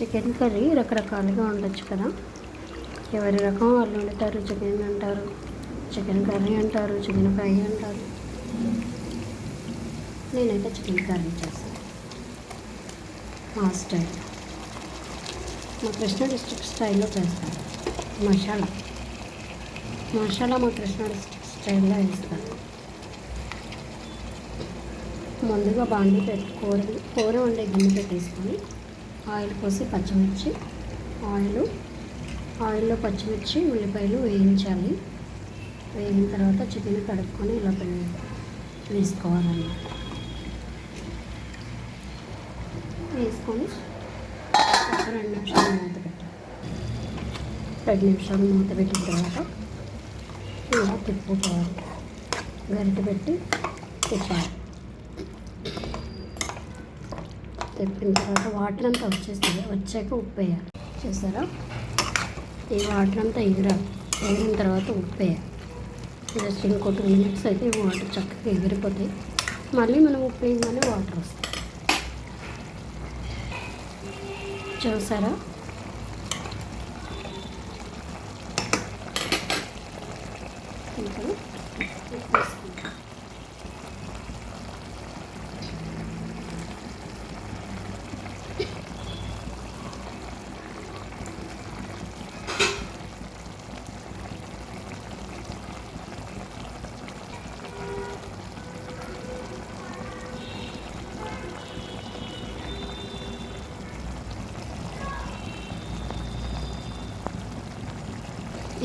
Chicken curry రకరకాలుగా ఉండొచ్చు కదా. ఎవరి రకం వాళ్ళు వండుతారు చికెన్ అంటారు చికెన్ కర్రీ అంటారు చికెన్ ఫ్రై అంటారు. నేనైతే చికెన్ కర్రీ చేస్తాను. మా స్టైల్ మా కృష్ణా డిస్ట్రిక్ట్ స్టైల్లో చేస్తాను. మసాలా. మసాలా మా కృష్ణా డిస్ట్రిక్ట్ స్టైల్లో వేస్తాను ముందుగా బాండి పెట్టి కూర కూర వండే గిన్నె పెట్టేసుకొని ఆయిల్ పోసి పచ్చిమిర్చి ఆయిల్ ఆయిల్లో పచ్చిమిర్చి ఉల్లిపాయలు వేయించాలి. వేగిన తర్వాత చికెన్ కడుక్కొని ఇలా పెళ్ళి వేసుకోవాలన్నమాట. వేసుకొని ఒక రెండు నిమిషాలు మూత పెట్టాలి. రెండు నిమిషాలు మూత పెట్టిన తర్వాత ఇలా తిప్పుకోవాలి. గరిట పెట్టి తిప్పాలి. తిప్పిన తర్వాత వాటర్ అంతా వచ్చేస్తుంది. వచ్చాక ఉప్పు వేయాలి చూసారా? ఈ వాటర్ అంతా ఎగిరాలి ఎగిరిన తర్వాత ఉప్పు వేయాలి జస్ట్ ఇంకో టూ మినిట్స్ అయితే వాటర్ చక్కగా ఎగిరిపోతాయి. మళ్ళీ మనం ఉప్పు వేయగానే వాటర్ వస్తాయి చూసారా? ఇప్పుడు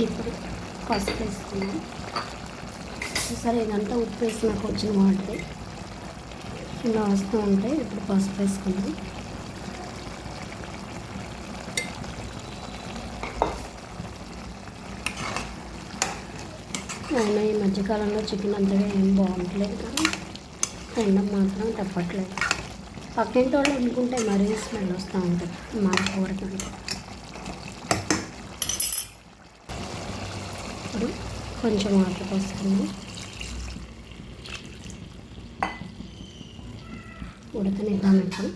ఇప్పుడు పసుపు వేసుకున్నాం. సరే ఇదంతా ఉప్పు వేసినాక వచ్చిన వాటర్ ఇలా వస్తూ ఉంటాయి ఇప్పుడు పసుపు వేసుకున్నాం అయినా ఈ మధ్యకాలంలో చికెన్ అంతగా ఏం బాగుంటలేదు కానీ తినడం మాత్రం తప్పట్లేదు. పక్కింటి వాళ్ళు అనుకుంటే మరీ స్మెల్ వస్తూ ఉంటుంది. మా కూరకంటే ఇప్పుడు కొంచెం వాటర్ పోసుకుందాం. ఉడకనిద్దాం ఇప్పుడు.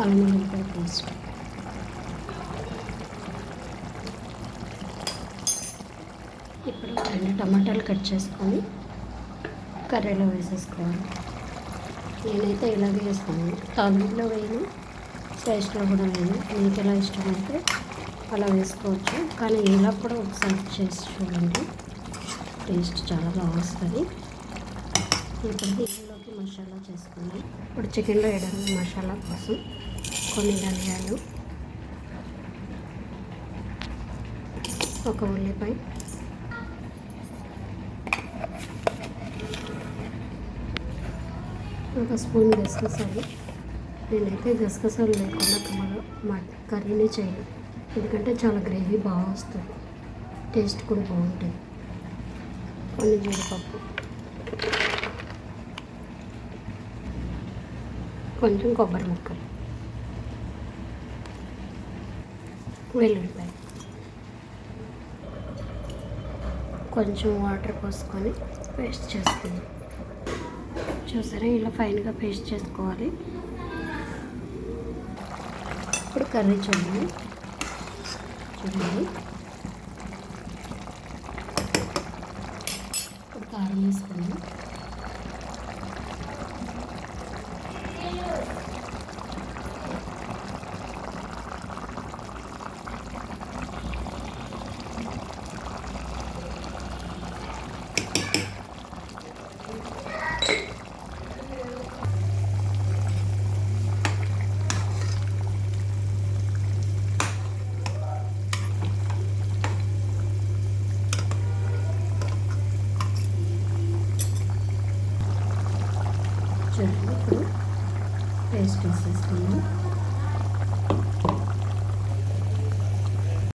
అల్లం వెల్లుల్లిపాయ ఇప్పుడు రెండు టమాటాలు కట్ చేసుకొని కర్రీలో వేసేసుకోవాలి. నేనైతే ఇలాగే వేస్తాను తాలింపులో వేయను పేస్ట్లో కూడా వేయను. మీకు ఎలా ఇష్టమైతే అలా వేసుకోవచ్చు. కానీ ఇలా కూడా ఒకసారి చేసి చూడండి. టేస్ట్ చాలా బాగా వస్తుంది ఇప్పుడు దీనిలోకి మసాలా చేసుకుందాం ఇప్పుడు చికెన్లో వేయడానికి మసాలా కోసం కొన్ని ధనియాలు ఒక ఉల్లిపాయ ఒక స్పూన్ గసగసాలు. నేనైతే గసగసాలు లేకుండా కమ్మగా మా కర్రీనే చేయను. ఎందుకంటే చాలా గ్రేవీ బాగా వస్తుంది. టేస్ట్ కూడా బాగుంటుంది. కొన్ని జీడిపప్పు. కొంచెం కొబ్బరి ముక్కలు. వెల్లుల్లిపాయ. కొంచెం వాటర్ పోసుకొని పేస్ట్ చేసుకుందాం. చూసారా? ఇలా ఫైన్గా పేస్ట్ చేసుకోవాలి. ఇప్పుడు కర్రీ చూడండి. చూడండి. ఇప్పుడు కారం వేసుకుందాం. చూడండి ఇప్పుడు పేస్ట్ వేసేసుకుందాం